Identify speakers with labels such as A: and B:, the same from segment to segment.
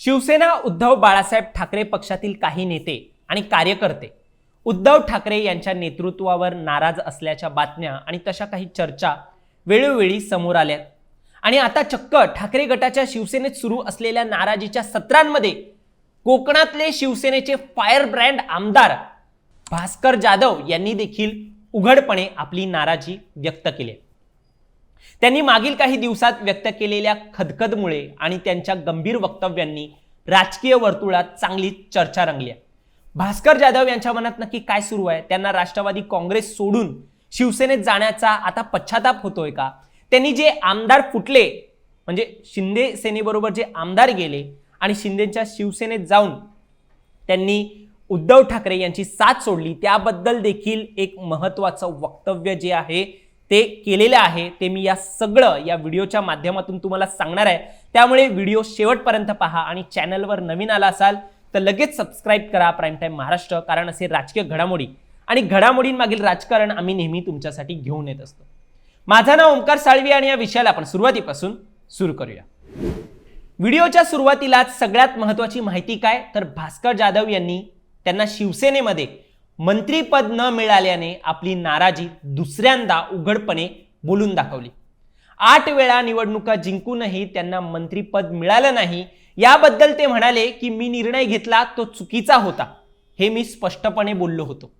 A: शिवसेना उद्धव बाळासाहेब ठाकरे पक्षातील काही नेते आणि कार्यकर्ते उद्धव ठाकरे यांच्या नेतृत्वावर नाराज असल्याच्या बातम्या आणि तशा काही चर्चा वेळोवेळी समोर आल्या. आणि आता चक्क ठाकरे गटाच्या शिवसेनेत सुरू असलेल्या नाराजीच्या सत्रांमध्ये कोकणातले शिवसेनेचे फायर ब्रँड आमदार भास्कर जाधव यांनी देखील उघडपणे आपली नाराजी व्यक्त केली त्यांनी मागील काही दिवसात व्यक्त केलेल्या खदखदमुळे आणि त्यांच्या गंभीर वक्तव्यांनी राजकीय वर्तुळात चांगली चर्चा रंगली आहे. भास्कर जाधव यांच्या मनात नक्की काय सुरू आहे? त्यांना राष्ट्रवादी काँग्रेस सोडून शिवसेनेत जाण्याचा आता पश्चाताप होतोय का? त्यांनी जे आमदार फुटले म्हणजे शिंदे सेनेबरोबर जे आमदार गेले आणि शिंदेच्या शिवसेनेत जाऊन त्यांनी उद्धव ठाकरे यांची साथ सोडली त्याबद्दल देखील एक महत्त्वाचं वक्तव्य जे आहे ते केलेलं आहे ते मी या सगळं या व्हिडिओच्या माध्यमातून तुम्हाला सांगणार आहे. त्यामुळे व्हिडिओ शेवटपर्यंत पहा आणि चॅनलवर नवीन आला असाल तर लगेच सबस्क्राईब करा प्राईम टाईम महाराष्ट्र कारण असे राजकीय घडामोडी आणि घडामोडींमागील राजकारण आम्ही नेहमी तुमच्यासाठी घेऊन येत असतो. माझं नाव ओंकार साळवी आणि या विषयाला आपण सुरुवातीपासून सुरू करूया. व्हिडिओच्या सुरुवातीलाच सगळ्यात महत्त्वाची माहिती काय? तर भास्कर जाधव यांनी त्यांना शिवसेनेमध्ये मंत्रीपद न मिळाल्याने आपली नाराजी दुसऱ्यांदा उघडपणे बोलून दाखवली. आठ वेळा निवडणुका जिंकूनही त्यांना मंत्रीपद मिळालं नाही याबद्दल ते म्हणाले की मी निर्णय घेतला तो चुकीचा होता. हे मी स्पष्टपणे बोललो होतो.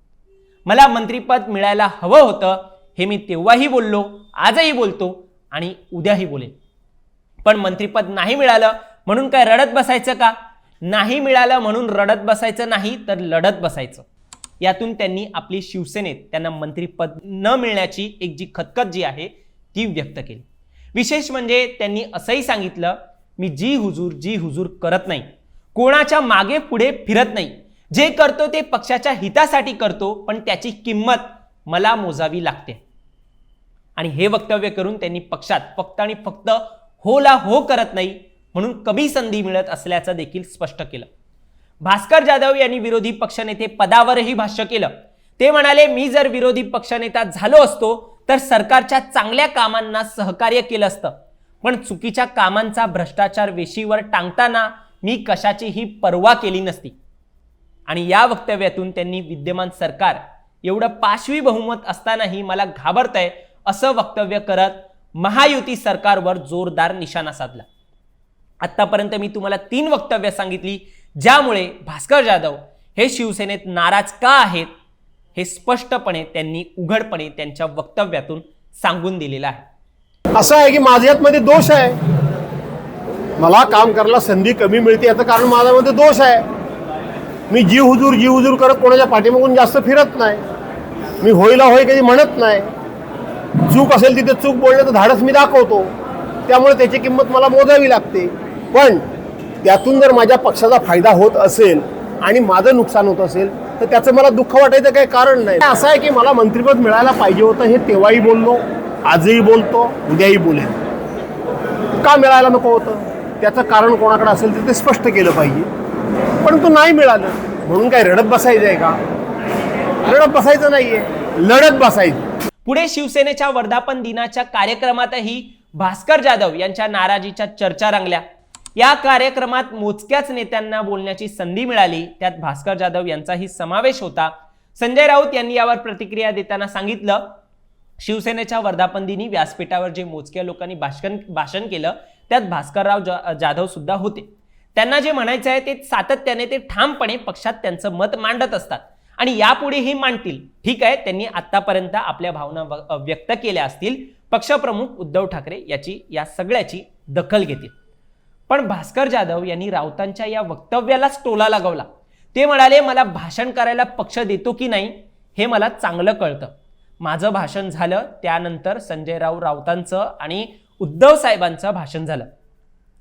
A: मला मंत्रीपद मिळायला हवं होतं हे मी तेव्हाही बोललो आजही बोलतो आणि उद्याही बोलेन. पण मंत्रीपद नाही मिळालं म्हणून काय रडत बसायचं का? नाही मिळालं म्हणून रडत बसायचं नाही तर लढत बसायचं. यातून त्यांनी आपली शिवसेनेत त्यांना मंत्रीपद न मिळण्याची एक जी खतखत जी आहे ती व्यक्त केली. विशेष म्हणजे त्यांनी असंही सांगितलं मी जी हुजूर जी हुजूर करत नाही कोणाच्या मागे पुढे फिरत नाही जे करतो ते पक्षाच्या हितासाठी करतो पण त्याची किंमत मला मोजावी लागते. आणि हे वक्तव्य करून त्यांनी पक्षात फक्त आणि फक्त होला हो करत नाही म्हणून कमी संधी मिळत असल्याचं देखील स्पष्ट केलं. भास्कर जाधव यांनी विरोधी पक्षनेते पदावरही भाष्य केलं. ते म्हणाले मी जर विरोधी पक्षनेता झालो असतो तर सरकारच्या चांगल्या कामांना सहकार्य केलं असतं. पण चुकीच्या कामांचा भ्रष्टाचार वेशीवर टांगताना मी कशाचीही पर्वा केली नसती. आणि या वक्तव्यातून त्यांनी विद्यमान सरकार एवढं पाशवी बहुमत असतानाही मला घाबरतंय असं वक्तव्य करत महायुती सरकारवर जोरदार निशाणा साधला. आत्तापर्यंत मी तुम्हाला तीन वक्तव्य सांगितली ज्यामुळे भास्कर जाधव हे शिवसेनेत नाराज का आहेत हे स्पष्टपणे त्यांनी उघडपणे त्यांच्या वक्तव्यातून सांगून दिलेलं आहे.
B: असं आहे की माझ्यातमध्ये दोष आहे. मला काम करायला संधी कमी मिळते याचं कारण माझ्यामध्ये दोष आहे. मी जी हुजूर जी हुजूर करत कोणाच्या पाठीमागून जास्त फिरत नाही. मी होईला होय कधी म्हणत नाही. चूक असेल तिथे चूक बोलण्याचं धाडस मी दाखवतो. त्यामुळे त्याची किंमत मला मोजावी लागते. पण त्यातून जर माझ्या पक्षाचा फायदा होत असेल आणि माझं नुकसान होत असेल तर त्याचं मला दुःख वाटायचं काही कारण नाही. असं आहे की मला मंत्रिपद मिळायला पाहिजे होतं हे तेव्हाही बोललो आजही बोलतो उद्याही बोलेन. का मिळायला नको होतं? त्याचं कारण कोणाकडे असेल तर ते स्पष्ट केलं पाहिजे. परंतु नाही मिळालं. म्हणून काय रडत बसायचं आहे का? रडत बसायचं नाहीये. लढत बसायचं.
A: पुढे शिवसेनेच्या वर्धापन दिनाच्या कार्यक्रमातही भास्कर जाधव यांच्या नाराजीच्या चर्चा रंगल्या. या कार्यक्रमात मोजक्याच नेत्यांना बोलण्याची संधी मिळाली. त्यात भास्कर जाधव यांचाही समावेश होता. संजय राऊत यांनी यावर प्रतिक्रिया देताना सांगितलं शिवसेनेच्या वर्धापन दिनी व्यासपीठावर जे मोजक्या लोकांनी भाषण भाषण केलं त्यात भास्करराव जा जाधव सुद्धा होते. त्यांना जे म्हणायचं आहे ते सातत्याने ते ठामपणे पक्षात त्यांचं मत मांडत असतात. आणि यापुढेही मांडतील. ठीक आहे त्यांनी आतापर्यंत आपल्या भावना व्यक्त केल्या असतील. पक्षप्रमुख उद्धव ठाकरे याची या सगळ्याची दखल घेतील. पण भास्कर जाधव यांनी राऊतांच्या या वक्तव्यालाच टोला लगावला. ते म्हणाले मला भाषण करायला पक्ष देतो की नाही हे मला चांगलं कळतं. माझं भाषण झालं त्यानंतर संजयराव राऊतांचं आणि उद्धव साहेबांचं भाषण झालं.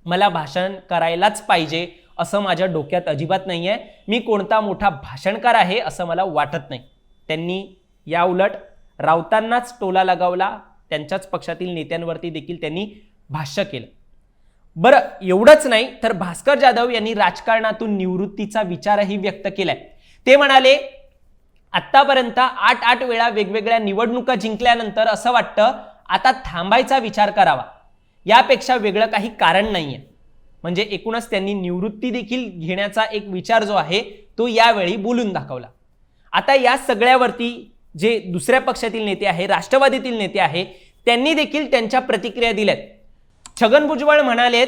A: मला भाषण करायलाच पाहिजे असं माझ्या डोक्यात अजिबात नाही आहे मी कोणता मोठा भाषणकार आहे असं मला वाटत नाही. त्यांनी या उलट राऊतांनाच टोला लगावला. त्यांच्याच पक्षातील नेत्यांवरती देखील त्यांनी भाष्य केलं. बरं एवढंच नाही तर भास्कर जाधव यांनी राजकारणातून निवृत्तीचा विचारही व्यक्त केलाय. ते म्हणाले आत्तापर्यंत आठ आठ वेळा वेगवेगळ्या निवडणुका जिंकल्यानंतर असं वाटतं आता थांबायचा विचार करावा. यापेक्षा वेगळं काही कारण नाहीये. म्हणजे एकूणच त्यांनी निवृत्ती देखील घेण्याचा एक विचार जो आहे तो यावेळी बोलून दाखवला. आता या सगळ्यावरती जे दुसऱ्या पक्षातील नेते आहे राष्ट्रवादीतील नेते आहे त्यांनी देखील त्यांच्या प्रतिक्रिया दिल्यात. छगन भुजबळ म्हणालेत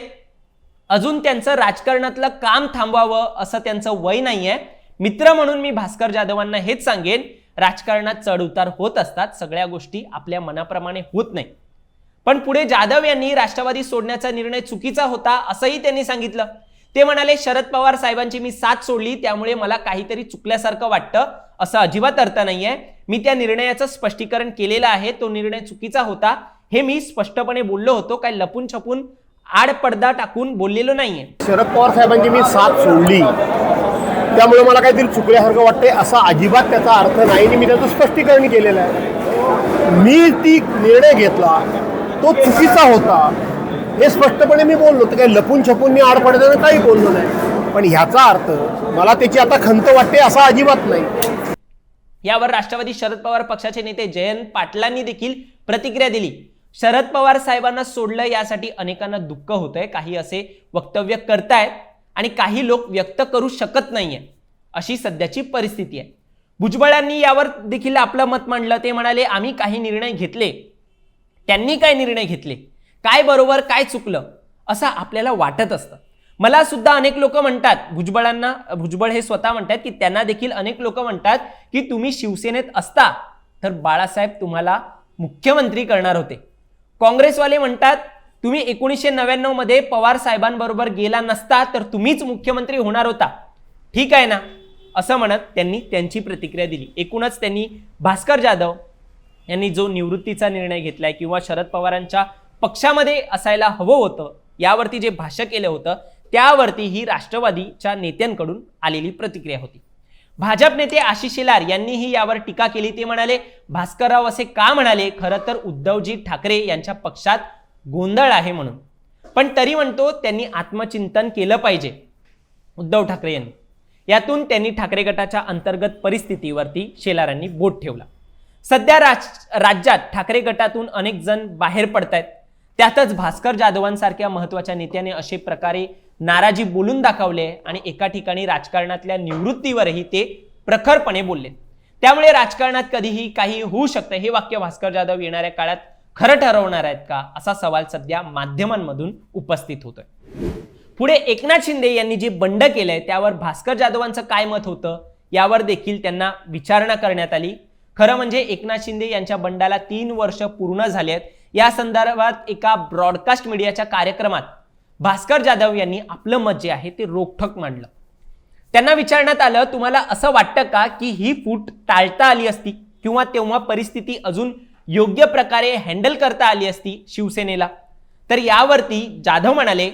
A: अजून त्यांचं राजकारणातलं काम थांबवावं असं त्यांचं वय नाहीये. मित्र म्हणून मी भास्कर जाधवांना हेच सांगेन राजकारणात चढउतार होत असतात सगळ्या गोष्टी आपल्या मनाप्रमाणे होत नाही. पण पुढे जाधव यांनी राष्ट्रवादी सोडण्याचा निर्णय चुकीचा होता असंही त्यांनी सांगितलं. ते म्हणाले शरद पवार साहेबांची मी साथ सोडली त्यामुळे मला काहीतरी चुकल्यासारखं वाटतं असं अजिबात अर्थ नाहीये. मी त्या निर्णयाचं स्पष्टीकरण केलेलं आहे तो निर्णय चुकीचा होता. हे मी स्पष्टपणे बोललो होतो काय लपून छपून आड पडदा टाकून बोललेलो नाहीये.
B: शरद पवार साहेबांची मी साथ सोडली. त्यामुळे मला काहीतरी चुकल्यासारखं वाटतंय असा अजिबात त्याचा अर्थ नाही आणि मी त्याचं स्पष्टीकरण केलेलं आहे. मी ती निर्णय घेतला तो चुकीचा होता. हे स्पष्टपणे मी बोललो तर काही लपून छपून मी आड पडताना काही बोललो नाही. पण ह्याचा अर्थ मला त्याची आता खंत वाटते असा अजिबात नाही.
A: यावर राष्ट्रवादी शरद पवार पक्षाचे नेते जयंत पाटलांनी देखील प्रतिक्रिया दिली. शरद पवार साहेबांना सोडलं यासाठी अनेकांना दुःख होतंय. काही असे वक्तव्य करतायत आणि काही लोक व्यक्त करू शकत नाहीये अशी सध्याची परिस्थिती आहे. भुजबळांनी यावर देखील आपलं मत मांडलं. ते म्हणाले आम्ही काही निर्णय घेतले. त्यांनी काय निर्णय घेतले? काय बरोबर काय चुकलं? असं आपल्याला वाटत असतं. मला सुद्धा अनेक लोक म्हणतात भुजबळांना भुजबळ हे स्वतः म्हणतात की त्यांना देखील अनेक लोक म्हणतात की तुम्ही शिवसेनेत असता. तर बाळासाहेब तुम्हाला मुख्यमंत्री करणार होते. काँग्रेसवाले म्हणतात तुम्ही एकोणीसशे नव्याण्णवमध्ये पवार साहेबांबरोबर गेला नसता तर तुम्हीच मुख्यमंत्री होणार होता. ठीक आहे ना? असं म्हणत त्यांनी त्यांची प्रतिक्रिया दिली. एकूणच त्यांनी भास्कर जाधव यांनी जो निवृत्तीचा निर्णय घेतलाय किंवा शरद पवारांच्या पक्षामध्ये असायला हवं होतं यावरती जे भाष्य केलं होतं त्यावरती ही राष्ट्रवादीच्या नेत्यांकडून आलेली प्रतिक्रिया होती. भाजप नेते आशिष शेलार यांनीही यावर टीका केली. ते म्हणाले भास्करराव असे का म्हणाले? खरं तर उद्धवजी ठाकरे यांच्या पक्षात गोंधळ आहे म्हणून. पण तरी म्हणतो त्यांनी आत्मचिंतन केलं पाहिजे उद्धव ठाकरे यांनी. यातून त्यांनी ठाकरे गटाच्या अंतर्गत परिस्थितीवरती शेलारांनी बोट ठेवला. सध्या राज राज्यात ठाकरे गटातून अनेक जण बाहेर पडत आहेत त्यातच भास्कर जाधवांसारख्या महत्त्वाच्या नेत्याने असे प्रकारे नाराजी बोलून दाखवले आणि एका ठिकाणी राजकारणातल्या निवृत्तीवरही ते प्रखरपणे बोलले. त्यामुळे राजकारणात कधीही काही होऊ शकतं. हे वाक्य भास्कर जाधव येणाऱ्या काळात खरं ठरवणार आहेत का? असा सवाल सध्या माध्यमांमधून उपस्थित होतोय. पुढे एकनाथ शिंदे यांनी जे बंड केलंय त्यावर भास्कर जाधवांचं काय मत होतं? यावर देखील त्यांना विचारणा करण्यात आली. खरं म्हणजे एकनाथ शिंदे यांच्या बंडाला तीन वर्ष पूर्ण झाली आहेत या संदर्भात एका ब्रॉडकास्ट मीडियाच्या कार्यक्रमात भास्कर जाधव यांनी आपलं मत जे आहे ते रोखठोक मांडलं. त्यांना विचारण्यात आलं तुम्हाला असं वाटतं का की ही फूट टाळता आली असती किंवा तेव्हा परिस्थिती अजून योग्य प्रकारे हँडल करता आली असती शिवसेनेला? तर यावरती जाधव म्हणाले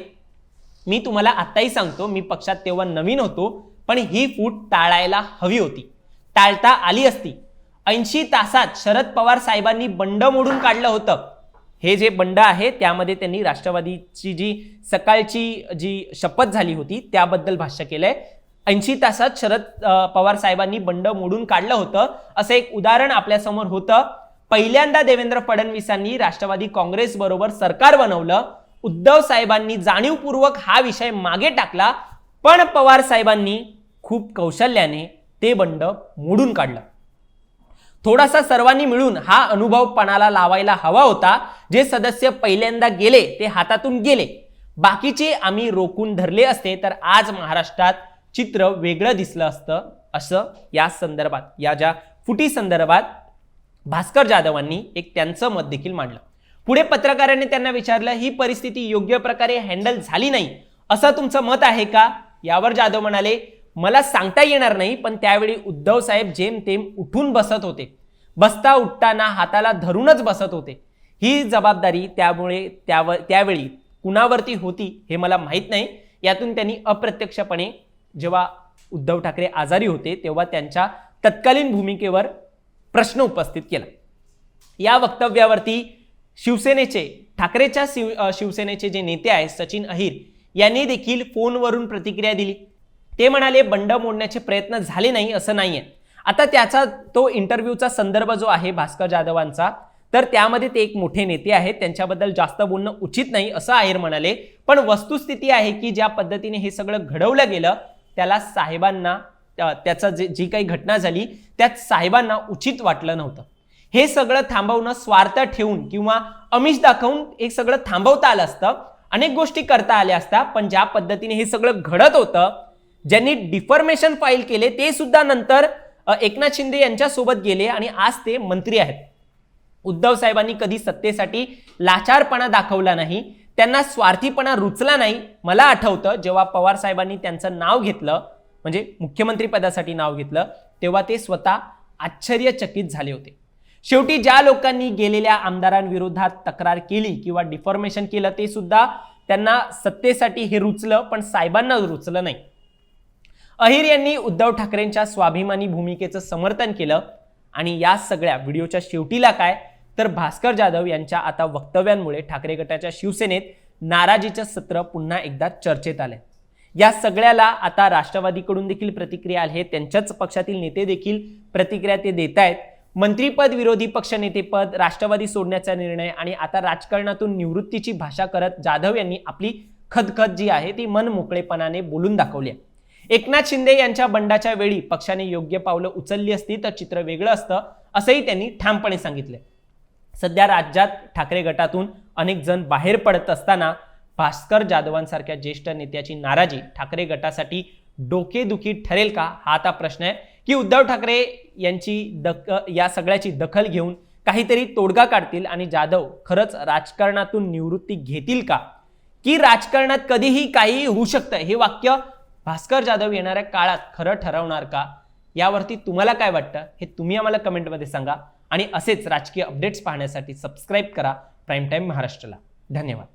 A: मी तुम्हाला आत्ताही सांगतो मी पक्षात तेव्हा नवीन होतो पण ही फूट टाळायला हवी होती. टाळता आली असती. ऐंशी तासात शरद पवार साहेबांनी बंड मोडून काढलं होतं. हे जे बंड आहे त्यामध्ये त्यांनी राष्ट्रवादीची जी सकाळची जी शपथ झाली होती त्याबद्दल भाष्य केलंय. ऐंशी तासात शरद पवार साहेबांनी बंड मोडून काढलं होतं. असं एक उदाहरण आपल्यासमोर होतं. पहिल्यांदा देवेंद्र फडणवीसांनी राष्ट्रवादी काँग्रेस बरोबर सरकार बनवलं. उद्धव साहेबांनी जाणीवपूर्वक हा विषय मागे टाकला. पण पवार साहेबांनी खूप कौशल्याने ते बंड मोडून काढलं. थोडासा सर्वांनी मिळून हा अनुभव पणाला लावायला हवा होता. जे सदस्य पहिल्यांदा गेले ते हातातून गेले. बाकीचे आम्ही रोखून धरले असते तर आज महाराष्ट्रात चित्र वेगळं दिसलं असतं. असं या संदर्भात या ज्या फुटी संदर्भात भास्कर जाधवांनी एक त्यांचं मत देखील मांडलं. पुढे पत्रकारांनी त्यांना विचारलं ही परिस्थिती योग्य प्रकारे हँडल झाली नाही. असं तुमचं मत आहे का? यावर जाधव म्हणाले मला सांगता येणार नाही पण त्यावेळी उद्धव साहेब जेमतेम उठून बसत होते. बसता उठताना हाताला धरूनच बसत होते. ही जबाबदारी त्यामुळे त्यावर त्यावेळी कुणावरती होती हे मला माहीत नाही. यातून त्यांनी अप्रत्यक्षपणे जेव्हा उद्धव ठाकरे आजारी होते तेव्हा त्यांच्या तत्कालीन भूमिकेवर प्रश्न उपस्थित केला. या वक्तव्यावरती शिवसेनेचे ठाकरेच्या शिव शिवसेनेचे जे नेते आहेत सचिन अहिर यांनी देखील फोनवरून प्रतिक्रिया दिली. ते म्हणाले बंड मोडण्याचे प्रयत्न झाले नाही असं नाहीये. आता त्याचा तो इंटरव्ह्यूचा संदर्भ जो आहे भास्कर जाधवांचा तर त्यामध्ये ते एक मोठे नेते आहेत त्यांच्याबद्दल जास्त बोलणं उचित नाही असं आहेर म्हणाले. पण वस्तुस्थिती आहे की ज्या पद्धतीने हे सगळं घडवलं गेलं त्याला साहेबांना त्याचा त्याचं जे जी काही घटना झाली त्यात साहेबांना उचित वाटलं नव्हतं. हे सगळं थांबवणं स्वार्थ ठेवून किंवा अमिष दाखवून हे सगळं थांबवता आलं असतं. अनेक गोष्टी करता आल्या असता पण ज्या पद्धतीने हे सगळं घडत होतं ज्यांनी डिफॉर्मेशन फाईल केले ते सुद्धा नंतर एकनाथ शिंदे यांच्यासोबत गेले आणि आज ते मंत्री आहेत. उद्धव साहेबांनी कधी सत्तेसाठी लाचारपणा दाखवला नाही त्यांना स्वार्थीपणा रुचला नाही. मला आठवतं जेव्हा पवार साहेबांनी त्यांचं नाव घेतलं म्हणजे मुख्यमंत्री पदासाठी नाव घेतलं तेव्हा ते स्वतः आश्चर्यचकित झाले होते. शेवटी ज्या लोकांनी गेलेल्या आमदारांविरोधात तक्रार केली किंवा डिफॉर्मेशन केलं ते सुद्धा त्यांना सत्तेसाठी हे रुचलं पण साहेबांना रुचलं नाही. अहिर यांनी उद्धव ठाकरेंच्या स्वाभिमानी भूमिकेचं समर्थन केलं. आणि या सगळ्या व्हिडिओच्या शेवटीला काय? तर भास्कर जाधव यांच्या आता वक्तव्यांमुळे ठाकरे गटाच्या शिवसेनेत नाराजीचं सत्र पुन्हा एकदा चर्चेत आलंय. या सगळ्याला आता राष्ट्रवादीकडून देखील प्रतिक्रिया आली आहे. त्यांच्याच पक्षातील नेते देखील प्रतिक्रिया ते देत आहेत मंत्रीपद विरोधी पक्षनेतेपद राष्ट्रवादी सोडण्याचा निर्णय आणि आता राजकारणातून निवृत्तीची भाषा करत जाधव यांनी आपली खदखद जी आहे ती मन मोकळेपणाने बोलून दाखवली आहे. एकनाथ शिंदे यांच्या बंडाच्या वेळी पक्षाने योग्य पावलं उचलली असती तर चित्र वेगळं असतं असंही त्यांनी ठामपणे सांगितले. सध्या राज्यात ठाकरे गटातून अनेक जण बाहेर पडत असताना भास्कर जाधवांसारख्या ज्येष्ठ नेत्याची नाराजी ठाकरे गटासाठी डोकेदुखी ठरेल का? हा आता प्रश्न आहे की उद्धव ठाकरे यांची दख या सगळ्याची दखल घेऊन काहीतरी तोडगा काढतील आणि जाधव खरंच राजकारणातून निवृत्ती घेतील का? की राजकारणात कधीही काहीही होऊ शकतं हे वाक्य भास्कर जाधव येणाऱ्या काळात खरं ठरवणार का? यावरती तुम्हाला काय वाटतं? हे तुम्ही आम्हाला कमेंटमध्ये सांगा. आणि असेच राजकीय अपडेट्स पाहण्यासाठी सबस्क्राईब करा. प्राईम टाईम महाराष्ट्राला. धन्यवाद.